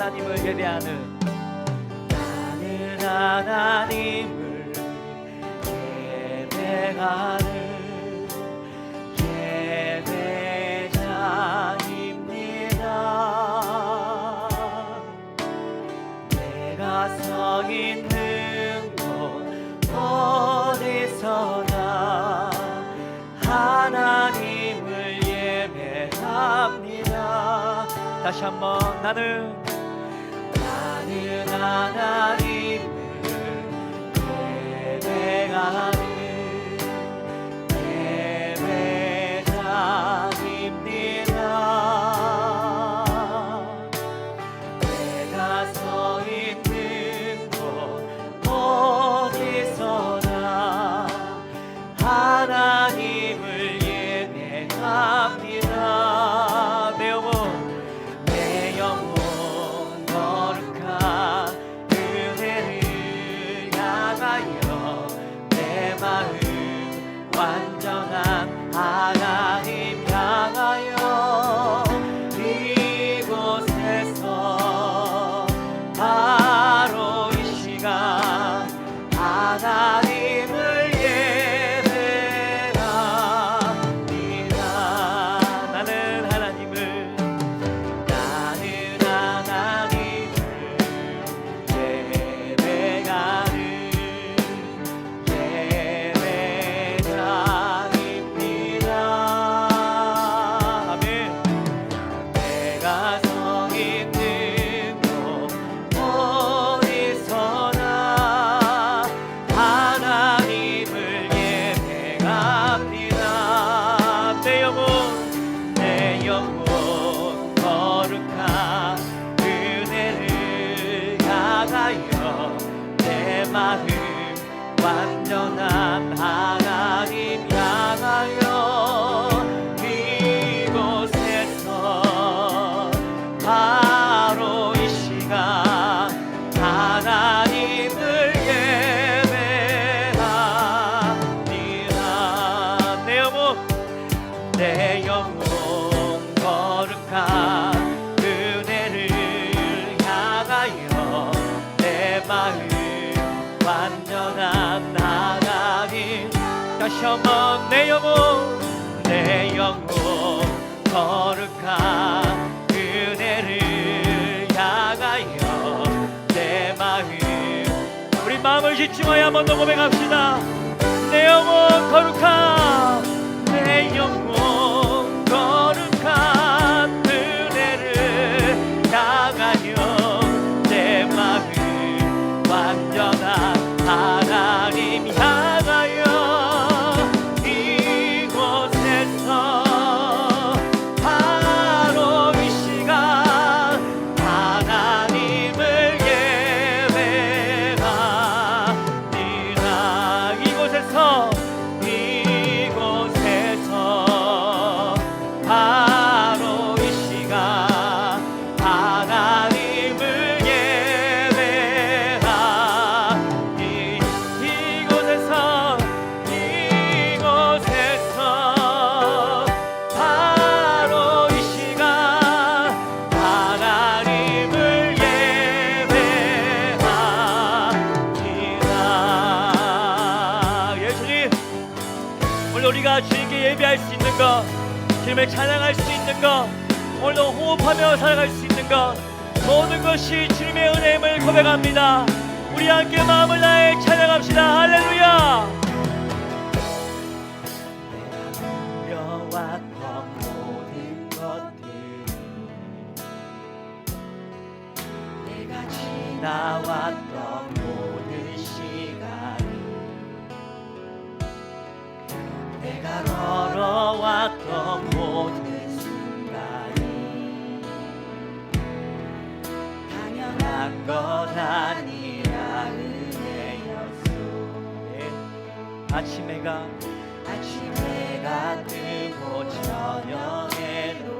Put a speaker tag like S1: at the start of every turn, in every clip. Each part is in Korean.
S1: 하나님을 예배하는 나는 하나님을 예배하는 예배자입니다. 내가 서 있는 곳 어디서나 하나님을 예배합니다. 다시 한번 나는 나는 하나님을 예배하는 마음 완전한 하나님. 다시 한번 내 영혼 내 영혼 거룩한 은혜를 향하여 내 마음. 우리 마음을 집중하여 한번 더 고백합시다. 내 영혼 거룩한 있는 것, 주님을 찬양할 수 있는 것, 오늘도 호흡하며 살아갈 수 있는 것, 모든 것이 주님의 은혜임을 고백합니다. 우리 함께 마음을 다해 찬양합시다. 할렐루야. 지나왔던 모든 시간 내가 걸어왔던 모든 순간이 당연한 것 아니라 은혜였소 예. 아침 해가 아침 해가 뜨고 저녁에 노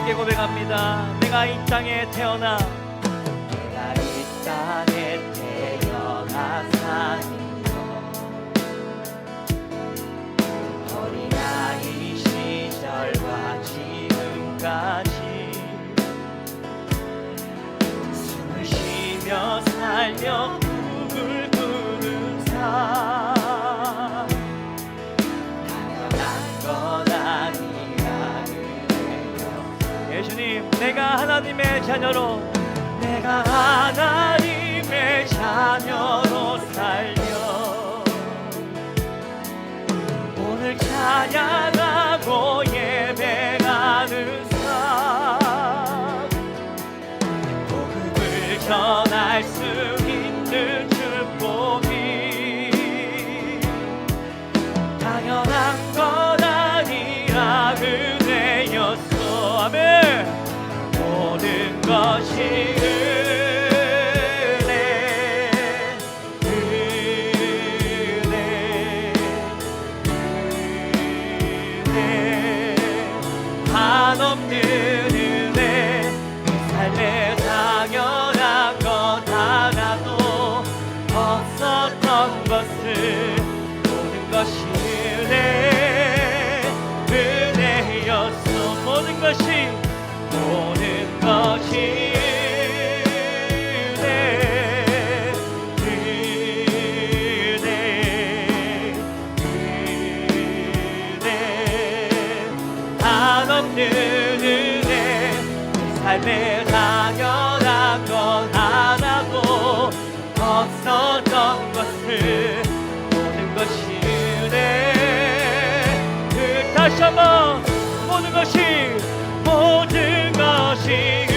S1: 함께 고백합니다. 내가 이 땅에 태어나 예수님 내가 하나님의 자녀로 내가 하나님의 자녀로 살려 오늘 찬양하고 예배하는 삶. 복음을 전할 한없는 다시 한번 모든 것이 모든 것이